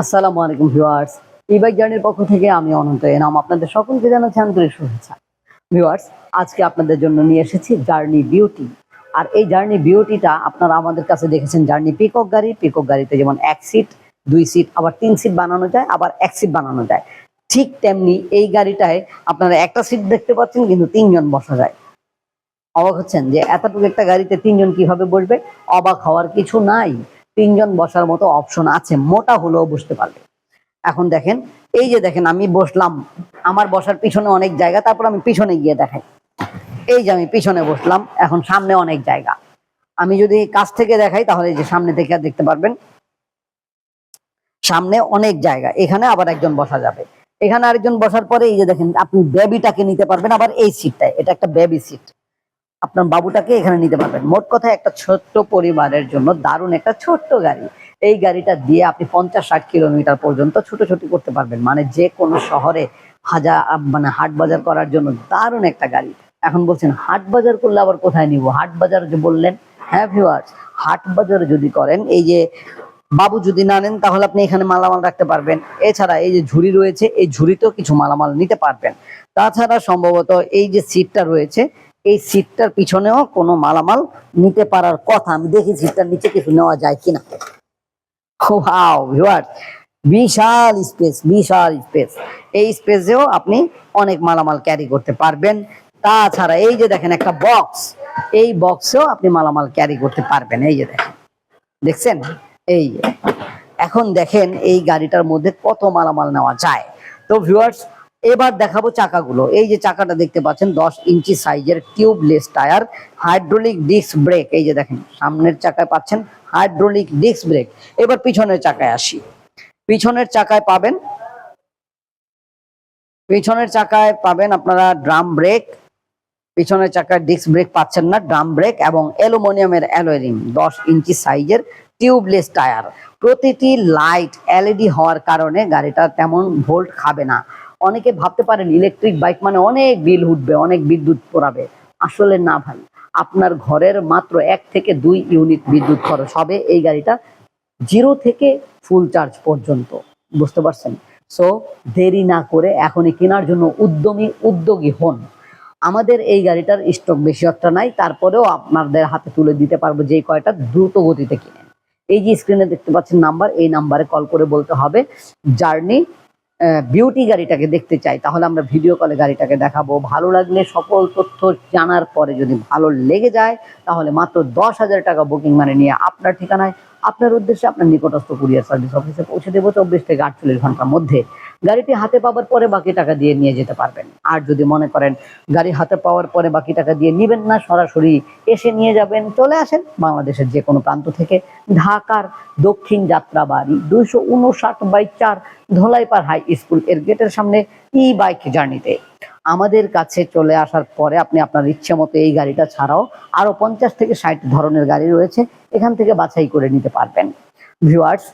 আসসালামু আলাইকুম ভিউয়ার্স। ই বাইক জার্নির পক্ষ থেকে আমি অনন্ত এনাম। আপনাদের সকলকে জানাচ্ছি আন্তরিক শুভেচ্ছা। ভিউয়ার্স, আজকে আপনাদের জন্য নিয়ে এসেছি জার্নি বিউটি। আর এই জার্নি বিউটিটা আপনারা আমাদের কাছে দেখেছেন জার্নি পিকক গাড়ি। পিকক গাড়িতে যেমন এক সিট, দুই সিট, আবার তিন সিট বানানো যায়, আবার এক সিট বানানো যায়। ঠিক তেমনি এই গাড়িটায় আপনারা একটা সিট দেখতে পাচ্ছেন, কিন্তু তিনজন বসা যায়। অবাক হচ্ছেন যে এতটুকু একটা গাড়িতে তিনজন কীভাবে বসবে? অবাক হওয়ার কিছু নাই। তিনজন বসার মতো অপশন আছে, মোটা হলেও বসতে পারবে। এখন দেখেন, এই যে দেখেন, আমি বসলাম, আমার বসার পিছনে অনেক জায়গা, তারপর আমি পিছনে গিয়ে দেখাই। এই যে আমি পিছনে বসলাম, এখন সামনে অনেক জায়গা। আমি যদি কাছ থেকে দেখাই, তাহলে যে সামনে থেকে দেখতে পারবেন। সামনে অনেক জায়গা, এখানে আবার একজন বসা যাবে। এখানে আরেকজন বসার পরে এই যে দেখেন, আপনি বেবিটাকে নিতে পারবেন, আবার এই সিটটায় এটা একটা বেবি সিট আপনার বাবুটাকে এখানে নিতে পারবেন। মোট কথা একটা ছোট্ট পরিবারের জন্য দারুণ একটা ছোট্ট গাড়ি। এই গাড়িটা দিয়ে আপনি পঞ্চাশ ষাট কিলোমিটার পর্যন্ত ছুটোছুটি করতে পারবেন। মানে যে কোনো শহরে হাজার মানে হাট বাজার করার জন্য দারুণ একটা গাড়ি। এখন বলছেন, হাট বাজার করলে আবার কোথায় নিব? হাট বাজার যে বললেন হ্যাঁ ভিউয়ার্স হাট বাজার যদি করেন, এই যে বাবু যদি না নেন, তাহলে আপনি এখানে মালামাল রাখতে পারবেন। এছাড়া এই যে ঝুড়ি রয়েছে, এই ঝুড়িতেও কিছু মালামাল নিতে পারবেন। তাছাড়া সম্ভবত এই যে সিটটা রয়েছে এই সিটটার পিছনেও কোনো মালামাল নিতে পারার কথা। আমি দেখি সিটটার নিচে কিছু নেওয়া যায় কিনা। ওয়াও বিশাল স্পেস বিশাল স্পেস এই স্পেসেও আপনি অনেক মালামাল ক্যারি করতে পারবেন। তাছাড়া এই যে দেখেন একটা বক্স এই বক্সেও আপনি মালামাল ক্যারি করতে পারবেন। এই যে দেখেন, দেখছেন? এই এখন দেখেন এই গাড়িটার মধ্যে কত মালামাল নেওয়া যায়। তো ভিউয়ার্স এবার দেখাবো চাকাগুলো। এই যে চাকাটা দেখতে পাচ্ছেন, দশ ইঞ্চি সাইজের tubeless tyre, hydraulic disc brake. এই যে দেখেন, সামনের চাকায় পাচ্ছেন হাইড্রোলিক ডিস্ক ব্রেক। এবার পিছনের চাকায় আসি। পিছনের চাকায় পাবেন, পিছনের চাকায় পাবেন আপনারা ড্রাম ব্রেক। পিছনের চাকায় ডিস্ক ব্রেক পাচ্ছেন না, ড্রাম ব্রেক এবং অ্যালুমিনিয়ামের অ্যালয় রিম দশ ইঞ্চি সাইজের টিউবলেস টায়ার। প্রতিটি লাইট এলইডি হওয়ার কারণে গাড়িটা তেমন ভোল্ট খাবে না। অনেকে ভাবতে পারেন ইলেকট্রিক বাইক মানে অনেক বিল উঠবে, অনেক বিদ্যুৎ পোড়াবে। আসলে না ভাই, আপনার ঘরের মাত্র এক থেকে দুই ইউনিট বিদ্যুৎ খরচ হবে এই গাড়িটা জিরো থেকে ফুল চার্জ পর্যন্ত, বুঝতে পারছেন? সো দেরি না করে এখনই কেনার জন্য উদ্যমী, উদ্যোগী হন। আমাদের এই গাড়িটার স্টক বেশি একটা নাই, তারপরেও আপনাদের হাতে তুলে দিতে পারব যে কয়টা দ্রুত গতিতে কিনেন এই যে স্ক্রিনে দেখতে পাচ্ছেন নাম্বার এই নাম্বারে কল করে বলতে হবে। জার্নি বিউটি গাড়িটাকে দেখতে চাই, তাহলে আমরা ভিডিও কলে গাড়িটাকে দেখাবো। ভালো লাগলে সকল তথ্য জানার পরে যদি ভালো লেগে যায়, তাহলে মাত্র দশ হাজার টাকা বুকিং মানে নিয়ে আপনার ঠিকানায়, আপনার উদ্দেশ্যে আপনার নিকটস্থ কুরিয়ার সার্ভিস অফিসে পৌঁছে দেবো চব্বিশ থেকে আটচল্লিশ ঘণ্টার মধ্যে। গাড়িটি হাতে পাওয়ার পরে বাকি টাকা দিয়ে নিয়ে যেতে পারবেন। আর যদি মনে করেন গাড়ি হাতে পাওয়ার পরে বাকি টাকা দিয়ে নিবেন না, সরাসরি এসে নিয়ে যাবেন, চলে আসেন বাংলাদেশের যে কোনো প্রান্ত থেকে। ঢাকার দক্ষিণ যাত্রাবাড়ি, দুইশো উনষাট বাই চার ধলাইপাড় হাই স্কুলের গেটের সামনে ই বাইক জার্নিতে আমাদের কাছে চলে আসার পরে আপনি আপনার ইচ্ছে মতো এই গাড়িটা ছাড়াও আরও পঞ্চাশ থেকে ষাট ধরনের গাড়ি রয়েছে, এখান থেকে বাছাই করে নিতে পারবেন। ভিউয়ার্স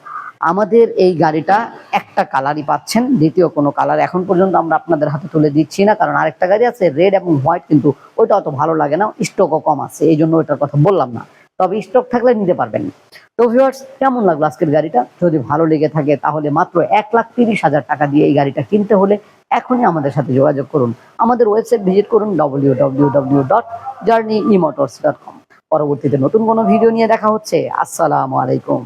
আমাদের এই গাড়িটা একটা কালারই পাচ্ছেন, দ্বিতীয় কোনো কালার এখন পর্যন্ত আমরা আপনাদের হাতে তুলে দিচ্ছি না, কারণ আরেকটা গাড়ি আছে রেড এবং হোয়াইট কিন্তু ওইটা অত ভালো লাগে না স্টকও কম আছে, এই জন্য ওইটার কথা বললাম না। তবে স্টক থাকলে নিতে পারবেন। তো ভিউয়ার্স কেমন লাগল আজকের গাড়িটা? যদি ভালো লেগে থাকে তাহলে মাত্র এক লাখ তিরিশ হাজার টাকা দিয়ে এই গাড়িটা কিনতে হলে এখনই আমাদের সাথে যোগাযোগ করুন। আমাদের ওয়েবসাইট ভিজিট করুন W W W dot journey emotors dot com পরবর্তীতে নতুন কোনো ভিডিও নিয়ে দেখা হচ্ছে। আসসালামু আলাইকুম।